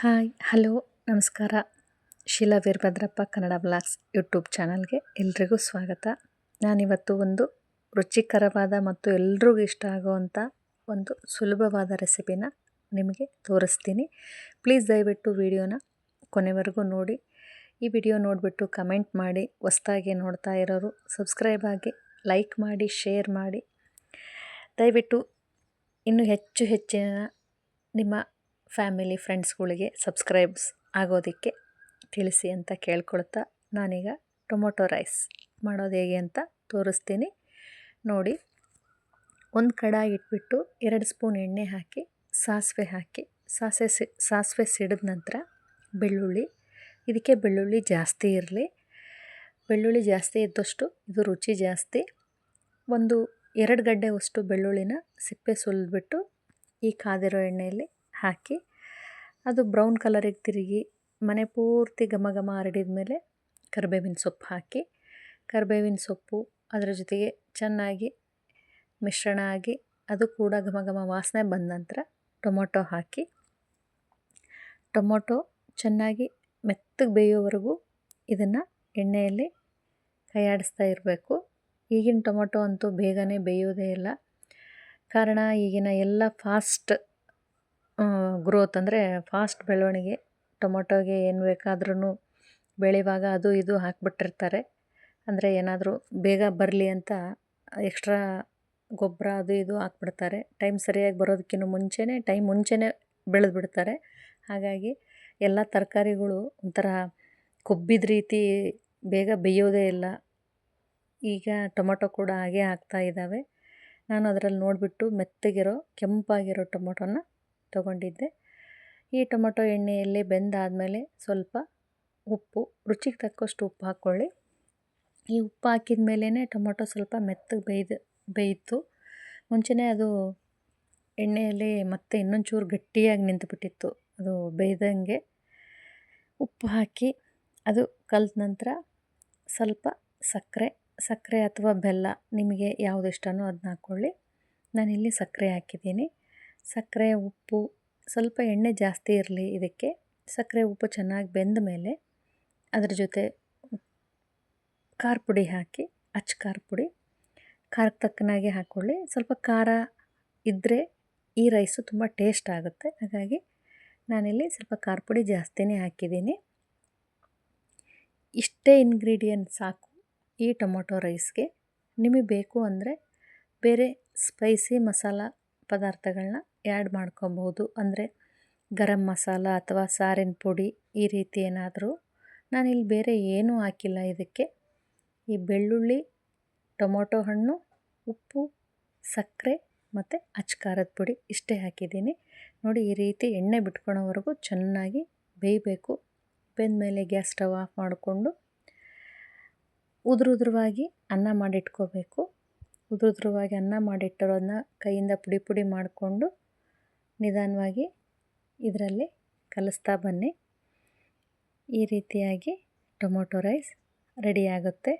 Hi, hello, ನಮಸ್ಕಾರ. Sheela Veerabhadrappa Kannada blogs YouTube ಚಾನಲ್ಗೆ ಎಲ್ರಿಗೂ ಸ್ವಾಗತ. ನಾನಿವತ್ತು ಒಂದು ರುಚಿಕರವಾದ ಮತ್ತು ಎಲ್ರಿಗೂ ಇಷ್ಟ ಆಗುವಂಥ ಒಂದು ಸುಲಭವಾದ ರೆಸಿಪಿನ ನಿಮಗೆ ತೋರಿಸ್ತೀನಿ. ಪ್ಲೀಸ್ ದಯವಿಟ್ಟು ವಿಡಿಯೋನ ಕೊನೆವರೆಗೂ ನೋಡಿ. ಈ ವಿಡಿಯೋ ನೋಡಿಬಿಟ್ಟು ಕಮೆಂಟ್ ಮಾಡಿ, ಹೊಸ್ದಾಗಿ ನೋಡ್ತಾ ಇರೋರು ಸಬ್ಸ್ಕ್ರೈಬ್ ಆಗಿ ಲೈಕ್ ಮಾಡಿ, ಶೇರ್ ಮಾಡಿ. ದಯವಿಟ್ಟು ಇನ್ನೂ ಹೆಚ್ಚು ಹೆಚ್ಚಿನ ನಿಮ್ಮ ಫ್ಯಾಮಿಲಿ ಫ್ರೆಂಡ್ಸ್ಗಳಿಗೆ ಸಬ್ಸ್ಕ್ರೈಬ್ಸ್ ಆಗೋದಕ್ಕೆ ತಿಳಿಸಿ ಅಂತ ಕೇಳ್ಕೊಳ್ತಾ ನಾನೀಗ ಟೊಮೊಟೊ ರೈಸ್ ಮಾಡೋದು ಹೇಗೆ ಅಂತ ತೋರಿಸ್ತೀನಿ. ನೋಡಿ, ಒಂದು ಕಡಾಯಿ ಇಟ್ಬಿಟ್ಟು ಎರಡು ಸ್ಪೂನ್ ಎಣ್ಣೆ ಹಾಕಿ, ಸಾಸಿವೆ ಹಾಕಿ, ಸಾಸಿವೆ ಸಿ, ಸಾಸಿವೆ ಸಿಡಿದ ನಂತರ ಬೆಳ್ಳುಳ್ಳಿ, ಇದಕ್ಕೆ ಬೆಳ್ಳುಳ್ಳಿ ಜಾಸ್ತಿ ಇರಲಿ. ಬೆಳ್ಳುಳ್ಳಿ ಜಾಸ್ತಿ ಇದ್ದಷ್ಟು ಇದು ರುಚಿ ಜಾಸ್ತಿ. ಒಂದು ಎರಡು ಗಡ್ಡೆ ಅಷ್ಟು ಬೆಳ್ಳುಳ್ಳಿನ ಸಿಪ್ಪೆ ಸುಲಿದ್ಬಿಟ್ಟು ಈ ಕಾದಿರೋ ಎಣ್ಣೆಯಲ್ಲಿ ಹಾಕಿ ಅದು ಬ್ರೌನ್ ಕಲರಿಗೆ ತಿರುಗಿ ಮನೆ ಪೂರ್ತಿ ಘಮ ಘಮ ಹರಡಿದ ಮೇಲೆ ಕರಿಬೇವಿನ ಸೊಪ್ಪು ಹಾಕಿ, ಕರಿಬೇವಿನ ಸೊಪ್ಪು ಅದರ ಜೊತೆಗೆ ಚೆನ್ನಾಗಿ ಮಿಶ್ರಣ ಆಗಿ ಅದು ಕೂಡ ಘಮ ಘಮ ವಾಸನೆ ಬಂದ ನಂತರ ಟೊಮೊಟೊ ಹಾಕಿ, ಟೊಮೊಟೊ ಚೆನ್ನಾಗಿ ಮೆತ್ತಗೆ ಬೇಯೋವರೆಗೂ ಇದನ್ನು ಎಣ್ಣೆಯಲ್ಲಿ ಕೈಯಾಡಿಸ್ತಾ ಇರಬೇಕು. ಈಗಿನ ಟೊಮೊಟೊ ಅಂತೂ ಬೇಗನೆ ಬೇಯೋದೇ ಇಲ್ಲ. ಕಾರಣ ಈಗಿನ ಎಲ್ಲ ಫಾಸ್ಟ್ ಗ್ರೋತ್ ಅಂದರೆ ಫಾಸ್ಟ್ ಬೆಳವಣಿಗೆ, ಟೊಮೊಟೊಗೆ ಏನು ಬೇಕಾದ್ರೂ ಬೆಳೆಯುವಾಗ ಅದು ಇದು ಹಾಕಿಬಿಟ್ಟಿರ್ತಾರೆ. ಅಂದರೆ ಏನಾದರೂ ಬೇಗ ಬರಲಿ ಅಂತ ಎಕ್ಸ್ಟ್ರಾ ಗೊಬ್ಬರ ಅದು ಇದು ಹಾಕ್ಬಿಡ್ತಾರೆ. ಟೈಮ್ ಸರಿಯಾಗಿ ಬರೋದಕ್ಕಿಂತ ಮುಂಚೆನೇ ಟೈಮ್ ಮುಂಚೆನೇ ಬೆಳೆದು ಬಿಡ್ತಾರೆ ಹಾಗಾಗಿ ಎಲ್ಲ ತರಕಾರಿಗಳು ಒಂಥರ ಕೊಬ್ಬಿದ ರೀತಿ ಬೇಗ ಬೇಯೋದೇ ಇಲ್ಲ. ಈಗ ಟೊಮೊಟೊ ಕೂಡ ಹಾಗೆ ಆಗ್ತಾ ಇದ್ದಾವೆ ನಾನು ಅದರಲ್ಲಿ ನೋಡಿಬಿಟ್ಟು ಮೆತ್ತಗಿರೋ, ಕೆಂಪಾಗಿರೋ ಟೊಮೊಟೊನ ತೊಗೊಂಡಿದ್ದೆ. ಈ ಟೊಮೊಟೊ ಎಣ್ಣೆಯಲ್ಲಿ ಬೆಂದಾದಮೇಲೆ ಸ್ವಲ್ಪ ಉಪ್ಪು, ರುಚಿಗೆ ತಕ್ಕಷ್ಟು ಉಪ್ಪು ಹಾಕ್ಕೊಳ್ಳಿ. ಈ ಉಪ್ಪು ಹಾಕಿದ ಮೇಲೇ ಟೊಮೊಟೊ ಸ್ವಲ್ಪ ಮೆತ್ತಗೆ ಬೇಯ್ದು, ಬೇಯಿತು. ಮುಂಚೆನೇ ಅದು ಎಣ್ಣೆಯಲ್ಲಿ ಮತ್ತೆ ಇನ್ನೊಂಚೂರು ಗಟ್ಟಿಯಾಗಿ ನಿಂತುಬಿಟ್ಟಿತ್ತು. ಅದು ಬೇಯ್ದಂಗೆ ಉಪ್ಪು ಹಾಕಿ ಅದು ಕಲಿತ ನಂತರ ಸ್ವಲ್ಪ ಸಕ್ಕರೆ ಸಕ್ಕರೆ ಅಥವಾ ಬೆಲ್ಲ ನಿಮಗೆ ಯಾವುದು ಇಷ್ಟನೋ ಅದನ್ನ ಹಾಕ್ಕೊಳ್ಳಿ. ನಾನಿಲ್ಲಿ ಸಕ್ಕರೆ ಹಾಕಿದ್ದೀನಿ. ಸಕ್ಕರೆ, ಉಪ್ಪು, ಸ್ವಲ್ಪ ಎಣ್ಣೆ ಜಾಸ್ತಿ ಇರಲಿ ಇದಕ್ಕೆ. ಸಕ್ಕರೆ, ಉಪ್ಪು ಚೆನ್ನಾಗಿ ಬೆಂದ ಮೇಲೆ ಅದರ ಜೊತೆ ಖಾರ ಪುಡಿ ಹಾಕಿ, ಅಚ್ಚ ಖಾರ ಪುಡಿ. ಖಾರಕ್ಕೆ ತಕ್ಕನಾಗೆ ಹಾಕ್ಕೊಳ್ಳಿ ಸ್ವಲ್ಪ ಖಾರ ಇದ್ದರೆ ಈ ರೈಸು ತುಂಬ ಟೇಸ್ಟ್ ಆಗುತ್ತೆ. ಹಾಗಾಗಿ ನಾನಿಲ್ಲಿ ಸ್ವಲ್ಪ ಖಾರ ಪುಡಿ ಜಾಸ್ತಿನೇ ಹಾಕಿದ್ದೀನಿ. ಇಷ್ಟೇ ಇಂಗ್ರೀಡಿಯೆಂಟ್ ಸಾಕು ಈ ಟೊಮೊಟೊ ರೈಸ್ಗೆ. ನಿಮಗೆ ಬೇಕು ಅಂದರೆ ಬೇರೆ ಸ್ಪೈಸಿ ಮಸಾಲ ಪದಾರ್ಥಗಳನ್ನ ಆ್ಯಡ್ ಮಾಡ್ಕೊಬೋದು ಅಂದರೆ ಗರಂ ಮಸಾಲ ಅಥವಾ ಸಾರಿನ ಪುಡಿ ಈ ರೀತಿ ಏನಾದರೂ ನಾನಿಲ್ಲಿ ಬೇರೆ ಏನೂ ಹಾಕಿಲ್ಲ ಇದಕ್ಕೆ. ಈ ಬೆಳ್ಳುಳ್ಳಿ, ಟೊಮೊಟೊ ಹಣ್ಣು, ಉಪ್ಪು, ಸಕ್ಕರೆ ಮತ್ತು ಅಚ್ಚ ಖಾರದ ಪುಡಿ ಇಷ್ಟೇ ಹಾಕಿದ್ದೀನಿ. ನೋಡಿ ಈ ರೀತಿ ಎಣ್ಣೆ ಬಿಟ್ಕೊಳೋವರೆಗೂ ಚೆನ್ನಾಗಿ ಬೇಯಬೇಕು. ಬೆಂದಮೇಲೆ ಗ್ಯಾಸ್ ಸ್ಟವ್ ಆಫ್ ಮಾಡಿಕೊಂಡು ಉದುರುದ್ರವಾಗಿ ಅನ್ನ ಮಾಡಿಟ್ಕೋಬೇಕು. ಉದುರು ಉದುರವಾಗಿ ಅನ್ನ ಮಾಡಿಟ್ಟಿರೋದನ್ನ ಕೈಯಿಂದ ಪುಡಿ ಪುಡಿ ಮಾಡಿಕೊಂಡು ನಿಧಾನವಾಗಿ ಇದರಲ್ಲಿ ಕಲಿಸ್ತಾ ಬನ್ನಿ. ಈ ರೀತಿಯಾಗಿ ಟೊಮೊಟೊ ರೈಸ್ ರೆಡಿಯಾಗುತ್ತೆ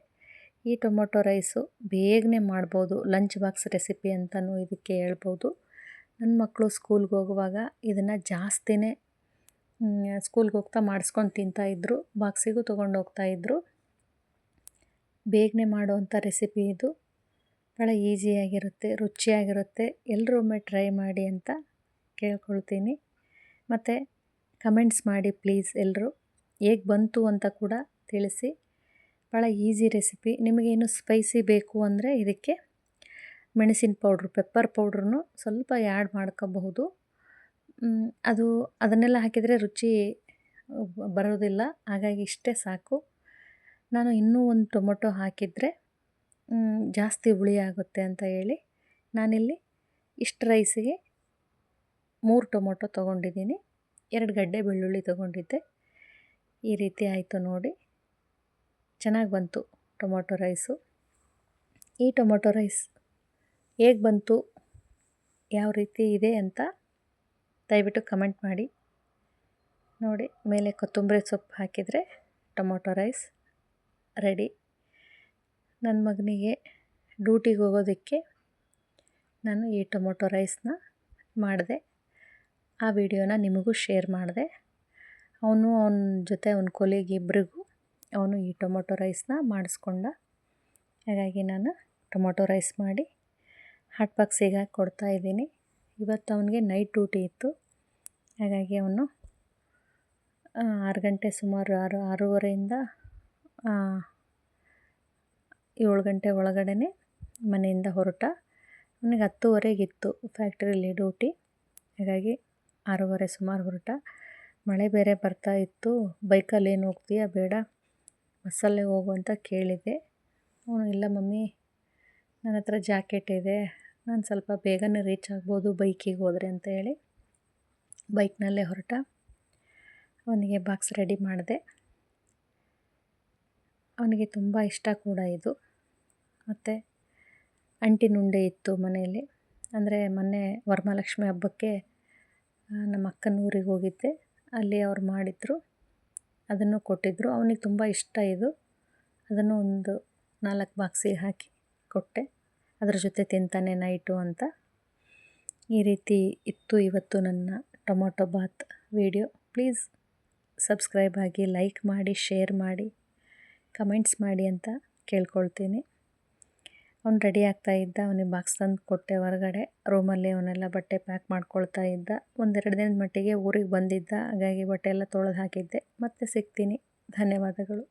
ಈ ಟೊಮೊಟೊ ರೈಸು ಬೇಗನೆ ಮಾಡ್ಬೋದು. ಲಂಚ್ ಬಾಕ್ಸ್ ರೆಸಿಪಿ ಅಂತಲೂ ಇದಕ್ಕೆ ಹೇಳ್ಬೋದು. ನನ್ನ ಮಕ್ಕಳು ಸ್ಕೂಲ್ಗೆ ಹೋಗುವಾಗ ಇದನ್ನು ಜಾಸ್ತಿನೇ ಸ್ಕೂಲ್ಗೆ ಹೋಗ್ತಾ ಮಾಡಿಸ್ಕೊಂಡು ತಿಂತಾಯಿದ್ರು ಬಾಕ್ಸಿಗೂ ತೊಗೊಂಡು ಹೋಗ್ತಾಯಿದ್ರು ಬೇಗನೆ ಮಾಡುವಂಥ ರೆಸಿಪಿ ಇದು. ಭಾಳ ಈಸಿಯಾಗಿರುತ್ತೆ ರುಚಿಯಾಗಿರುತ್ತೆ. ಎಲ್ಲರೂ ಒಮ್ಮೆ ಟ್ರೈ ಮಾಡಿ ಅಂತ ಕೇಳ್ಕೊಳ್ತೀನಿ. ಮತ್ತು ಕಮೆಂಟ್ಸ್ ಮಾಡಿ ಪ್ಲೀಸ್ ಎಲ್ಲರೂ ಹೇಗೆ ಬಂತು ಅಂತ ಕೂಡ ತಿಳಿಸಿ. ಭಾಳ ಈಸಿ ರೆಸಿಪಿ ನಿಮಗೇನು ಸ್ಪೈಸಿ ಬೇಕು ಅಂದರೆ ಇದಕ್ಕೆ ಮೆಣಸಿನ ಪೌಡ್ರು ಪೆಪ್ಪರ್ ಪೌಡ್ರನ್ನು ಸ್ವಲ್ಪ ಆ್ಯಡ್ ಮಾಡ್ಕೋಬಹುದು. ಅದು ಅದನ್ನೆಲ್ಲ ಹಾಕಿದರೆ ರುಚಿ ಬರೋದಿಲ್ಲ. ಹಾಗಾಗಿ ಇಷ್ಟೇ ಸಾಕು. ನಾನು ಇನ್ನೂ ಒಂದು ಟೊಮೊಟೊ ಹಾಕಿದರೆ ಜಾಸ್ತಿ ಹುಳಿ ಆಗುತ್ತೆ ಅಂತ ಹೇಳಿ ನಾನಿಲ್ಲಿ ಇಷ್ಟು ರೈಸಿಗೆ ಮೂರು ಟೊಮೊಟೊ ತೊಗೊಂಡಿದ್ದೀನಿ, ಎರಡು ಗಡ್ಡೆ ಬೆಳ್ಳುಳ್ಳಿ ತೊಗೊಂಡಿದ್ದೆ. ಈ ರೀತಿ ಆಯಿತು ನೋಡಿ. ಚೆನ್ನಾಗಿ ಬಂತು ಟೊಮೊಟೊ ರೈಸು. ಈ ಟೊಮೊಟೊ ರೈಸ್ ಹೇಗೆ ಬಂತು, ಯಾವ ರೀತಿ ಇದೆ ಅಂತ ದಯವಿಟ್ಟು ಕಮೆಂಟ್ ಮಾಡಿ. ನೋಡಿ, ಮೇಲೆ ಕೊತ್ತಂಬರಿ ಸೊಪ್ಪು ಹಾಕಿದರೆ ಟೊಮೊಟೊ ರೈಸ್ ರೆಡಿ. ನನ್ನ ಮಗನಿಗೆ ಡ್ಯೂಟಿಗೆ ಹೋಗೋದಕ್ಕೆ ನಾನು ಈ ಟೊಮೊಟೊ ರೈಸ್ನ ಮಾಡಿದೆ. ಆ ವಿಡಿಯೋನ ನಿಮಗೂ ಶೇರ್ ಮಾಡಿದೆ. ಅವನು ಅವನ ಜೊತೆ ಅವನ ಕೊಲೆಗೆ ಇಬ್ಬರಿಗೂ ಅವನು ಈ ಟೊಮೊಟೊ ರೈಸ್ನ ಮಾಡಿಸ್ಕೊಂಡ. ಹಾಗಾಗಿ ನಾನು ಟೊಮೊಟೊ ರೈಸ್ ಮಾಡಿ ಹಾಟ್ ಬಾಕ್ಸಿಗೆ ಹಾಕಿ ಕೊಡ್ತಾಯಿದ್ದೀನಿ ಇವತ್ತು ಅವನಿಗೆ ನೈಟ್ ಡ್ಯೂಟಿ ಇತ್ತು. ಹಾಗಾಗಿ ಅವನು ಆರು ಗಂಟೆ ಸುಮಾರು ಆರು, ಆರೂವರೆಯಿಂದ ಏಳು ಗಂಟೆ ಒಳಗಡೆ ಮನೆಯಿಂದ ಹೊರಟ. ನನಗೆ ಹತ್ತುವರೆಗಿತ್ತು ಫ್ಯಾಕ್ಟ್ರಿಯಲ್ಲಿ ಡ್ಯೂಟಿ. ಹಾಗಾಗಿ ಆರೂವರೆ ಸುಮಾರು ಹೊರಟ. ಮಳೆ ಬೇರೆ ಬರ್ತಾ ಇತ್ತು. ಬೈಕಲ್ಲಿ ಏನು ಹೋಗ್ತೀಯಾ ಬೇಡ, ಬಸ್ಸಲ್ಲೇ ಹೋಗು ಅಂತ ಕೇಳಿದೆ. ಅವನು, ಇಲ್ಲ ಮಮ್ಮಿ, ನನ್ನ ಹತ್ರ ಜಾಕೆಟ್ ಇದೆ, ನಾನು ಸ್ವಲ್ಪ ಬೇಗನೆ ರೀಚ್ ಆಗ್ಬೋದು ಬೈಕಿಗೆ ಹೋದರೆ ಅಂತ ಹೇಳಿ ಬೈಕ್ನಲ್ಲೇ ಹೊರಟ. ಅವನಿಗೆ ಬಾಕ್ಸ್ ರೆಡಿ ಮಾಡಿದೆ. ಅವನಿಗೆ ತುಂಬ ಇಷ್ಟ ಕೂಡ ಇದು. ಮತ್ತು ಅಂಟಿನುಂಡೆ ಇತ್ತು ಮನೆಯಲ್ಲಿ. ಅಂದರೆ ಮೊನ್ನೆ ವರಮಹಾಲಕ್ಷ್ಮಿ ಹಬ್ಬಕ್ಕೆ ನಮ್ಮ ಅಕ್ಕನ ಊರಿಗೆ ಹೋಗಿದ್ದೆ. ಅಲ್ಲಿ ಅವ್ರು ಮಾಡಿದ್ರು. ಅದನ್ನು ಕೊಟ್ಟಿದ್ದರು ಅವನಿಗೆ ತುಂಬ ಇಷ್ಟ ಇದು. ಅದನ್ನು ಒಂದು ನಾಲ್ಕು ಬಾಕ್ಸಿಗೆ ಹಾಕಿ ಕೊಟ್ಟೆ. ಅದರ ಜೊತೆ ತಿಂತಾನೆ ನೈಟು ಅಂತ. ಈ ರೀತಿ ಇತ್ತು ಇವತ್ತು ನನ್ನ tomato bath video. Please subscribe ಆಗಿ, ಲೈಕ್ ಮಾಡಿ, ಶೇರ್ ಮಾಡಿ, ಕಮೆಂಟ್ಸ್ ಮಾಡಿ ಅಂತ ಕೇಳ್ಕೊಳ್ತೀನಿ. ಅವ್ನು ರೆಡಿ ಆಗ್ತಾ ಇದ್ದ, ಅವನಿಗೆ ಬಾಕ್ಸ್ ತಂದು ಕೊಟ್ಟೆ ಹೊರಗಡೆ. ರೂಮಲ್ಲಿ ಅವನೆಲ್ಲ ಬಟ್ಟೆ ಪ್ಯಾಕ್ ಮಾಡ್ಕೊಳ್ತಾ ಇದ್ದ. ಒಂದೆರಡು ದಿನದ ಮಟ್ಟಿಗೆ ಊರಿಗೆ ಬಂದಿದ್ದ. ಹಾಗಾಗಿ ಬಟ್ಟೆ ಎಲ್ಲ ತೊಳೆದು ಹಾಕಿದ್ದೆ. ಮತ್ತೆ ಸಿಗ್ತೀನಿ. ಧನ್ಯವಾದಗಳು.